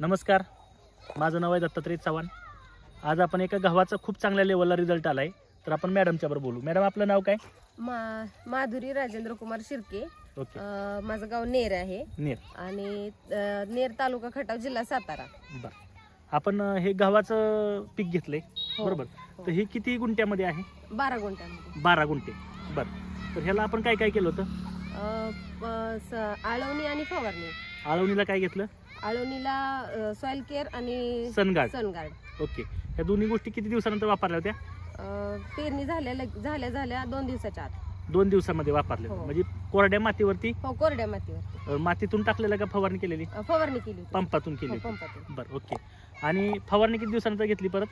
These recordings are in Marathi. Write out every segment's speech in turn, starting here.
नमस्कार. माझं नाव आहे दत्तात्रय चव्हाण. आज आपण एका गव्हाचा खूप चांगल्या लेवलला रिझल्ट आला आहे तर आपण मॅडमच्या बरोबर बोलू. मॅडम आपलं नाव काय? मा माधुरी राजेंद्र कुमार शिर्के. ओके. अं, माझं गाव नेर आहे. नेर. आणि अं, नेर तालुका खटाव जिल्हा सातारा. बरं. आपण अं, हे गव्हाचं पीक घेतलंय. हो. बरोबर. तर हे किती गुंठ्यामध्ये आहे? बारा गुंठ्यामध्ये. बारा गुंठे. बरं. तर ह्याला आपण काय काय केलं होतं? अं, प- स- आळवणी आणि फवारणी. आळवणीला काय घेतलं? आळवणीला सॉइल केअर आणि सनगार्ड सनगार्ड ओके. ह्या दोन्ही गोष्टी किती दिवसानंतर वापरल्या होत्या? अं, पेरणी झाल्या लग- झाल्या झाल्या दोन दिवसाच्या आत. दोन दिवसामध्ये वापरल्या. हो. म्हणजे कोरड्या मातीवरती? हो कोरड्या मातीवरती. अं, मातीतून टाकलेलं का फवारणी केलेली? अं, फवारणी केली होती. पंपातून केली हो, होती. पंपातून. बरं ओके. आणि फवारणी किती दिवसानंतर घेतली परत?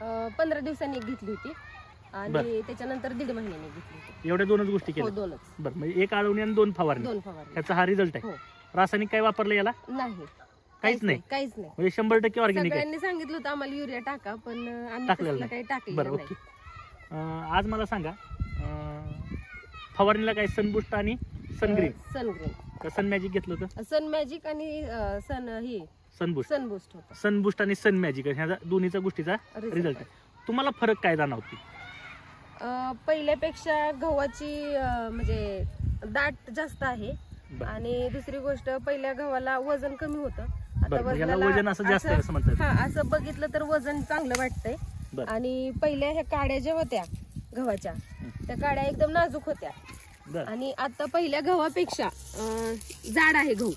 अं, पंधरा दिवसांनी एक घेतली होती. आणि त्याच्यानंतर दीड महिन्याने घेतली होती. एवढ्या दोनच गोष्टी हो केल्या. दोनच. बरं म्हणजे एक आळवणी आणि दोन फवारणी. दोन फवारणी. ह्याचा हा रिझल्ट आहे. हो. रासायनिक काय वापरलं याला? नाही. काहीच नाही काहीच नाही. म्हणजे शंभर टक्के ऑर्गॅनिक आहे. सगळ्यांनी सांगितलं होतं आम्हाला युरिया टाका पण आम्ही टाकलेलं तसलं नाही. काही बरं ओके. अं, आज मला सांगा अं, फवारणीला काय सनबुस्ट आणि सनग्रीन सनग्रीन का सन मॅजिक घेतलं होतं? सन मॅजिक आणि अं, सन ही सनबुस्ट सन बूस्ट होता. सनबुस्ट आणि सन मॅजिक ह्या दोन्हीचा गोष्टीचा रिझल्ट तुम्हाला फरक काय जाणवते अं, पहिल्यापेक्षा गव्हाची अं, म्हणजे दाट जास्त आहे. बरं. आणि दुसरी गोष्ट पहिल्या गव्हाला वजन कमी होतं. आता बरं म्हणजे याला वजनाला वजन असं जास्त असं म्हणतात. हा असं बघितलं तर वजन चांगलं वाटतंय. बरं. आणि पहिल्या ह्या काड्या ज्या होत्या गव्हाच्या त्या काड्या एकदम नाजूक होत्या. बरं. आणि आता पहिल्या गव्हापेक्षा अं, जाड आहे गहू.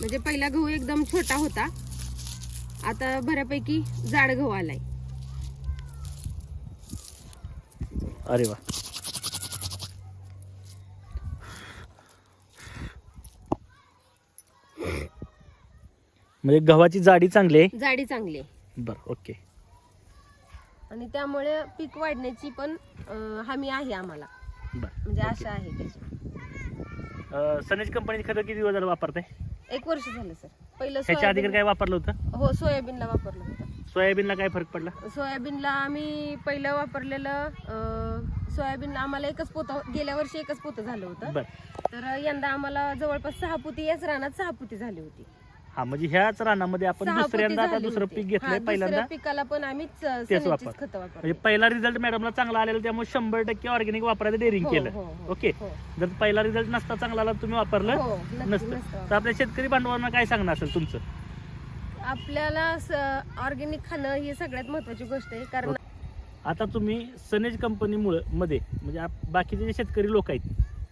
म्हणजे पहिला गहू एकदम छोटा होता. आता बऱ्यापैकी जाड गहू आलाय. अरे वा. म्हणजे गव्हाची जाडी चांगली आहे? जाडी चांगली आहे. बरं ओके. आणि त्यामुळे पीक वाढण्याची पण अं, हमी आहे आम्हाला. बरं म्हणजे आशा आहे त्याची. अं, सनेज कंपनीची खतं किती दिवस झालं वापरताय? एक वर्ष झालं सर. पहिलं ह्याच्या सोयाबीन काय वापरलं होतं? हो सोयाबीनला वापरलं होतं. सोयाबीनला काय फरक पडला? सोयाबीनला आम्ही पहिलं वापरलेलं अं, सोयाबीनला आम्हाला एकच पोतं गेल्या वर्षी एकच पोतं झालं होतं. बरं. तर यंदा आम्हाला जवळपास सहा पुती याच रानात सहा पुती झाली होती. हा म्हणजे ह्याच रानामध्ये आपण सहा दुसऱ्यांदा आता झाली दुसरं होती. पीक हा, घेतलंय दुसऱ्या पहिल्यांदा पिकाला पण सनेजचीच वापर. खतं म्हणजे पहिला रिझल्ट मॅडमला चांगला आलेला त्यामुळे शंभर टक्के ऑर्गॅनिक वापरायचं डेअरिंग हो, केलं हो, हो, ओके हो. जर पहिला रिझल्ट नसता चांगला आला तुम्ही वापरलं नसतं नसतं. तर आपल्या शेतकरी बांधवांना काय सांगणं असेल तुमचं आपल्याला ऑर्गॅनिक खाणं ही सगळ्यात महत्वाची गोष्ट आहे कारण आता तुम्ही सनेज कंपनीमुळे मध्ये म्हणजे आप- बाकीचे जे शेतकरी लोक आहेत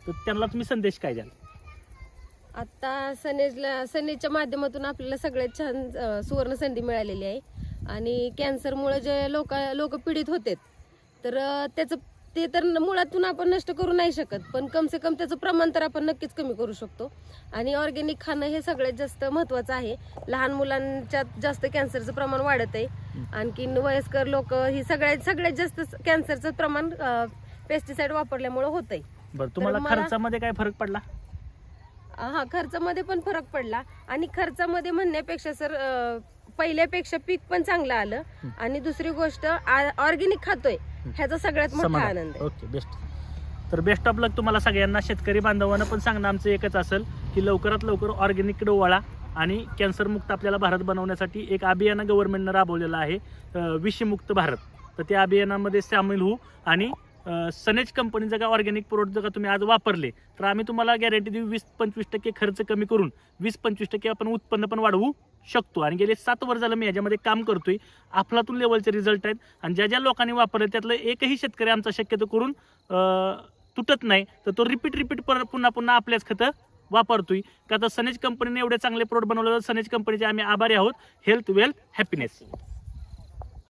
तर त्यांना तुम्ही संदेश काय द्याल आता सनेजला सनेजच्या माध्यमातून आपल्याला सगळ्यात छान सुवर्ण संधी मिळालेली आहे. आणि कॅन्सरमुळे जे लोक लोक पीडित होते तर त्याचं ते तर मुळातून आपण नष्ट करू नाही शकत पण कम से कम त्याचं प्रमाण तर आपण नक्कीच कमी करू शकतो. आणि ऑर्गॅनिक खाणं हे सगळ्यात जास्त महत्वाचं आहे. लहान मुलांच्यात जास्त कॅन्सरचं प्रमाण वाढत आहे. आणखीन वयस्कर लोक ही सगळ्यात सगळ्यात जास्त कॅन्सरचं प्रमाण पेस्टिसाइड वापरल्यामुळे होत आहे बरं तुम्हाला खर्चामध्ये काय फरक पडला? हा खर्चामध्ये पण फरक पडला. आणि खर्चामध्ये म्हणण्यापेक्षा सर पहिल्यापेक्षा पीक पण चांगलं आलं. आणि दुसरी गोष्ट ऑर्गॅनिक खातोय. ह्याचा सगळ्यात मोठा. आनंद ओके बेस्ट तर बेस्ट ऑफ लक तुम्हाला सगळ्यांना. शेतकरी बांधवांना पण सांगणं आमचं एकच असेल की लवकरात लवकर ऑर्गॅनिककडे वळा आणि कॅन्सरमुक्त आपल्याला भारत बनवण्यासाठी एक अभियान गव्हर्नमेंटनं राबवलेलं आहे विषमुक्त भारत. तर त्या अभियानामध्ये सामील होऊ आणि सनेज कंपनीचं का ऑर्गॅनिक प्रोडक्ट जर का तुम्ही आज वापरले तर आम्ही तुम्हाला गॅरंटी देऊ वीस पंचवीस टक्के खर्च कमी करून वीस पंचवीस टक्के आपण उत्पन्न पण वाढवू शकतो. आणि गेले सात वर्ष झालं मी याच्यामध्ये काम करतोय. अफलातून लेवलचे रिझल्ट आहेत. आणि ज्या ज्या लोकांनी वापरले त्यातलं एकही शेतकरी आमचा शक्यतो करून तुटत नाही. तर तो रिपीट रिपीट पुन्हा पुन्हा आपल्याच खतं वापरतोय. का तर सनेज कंपनीने एवढे चांगले प्रोडक्ट बनवले सनेज कंपनीचे आम्ही आभारी आहोत. Health wealth happiness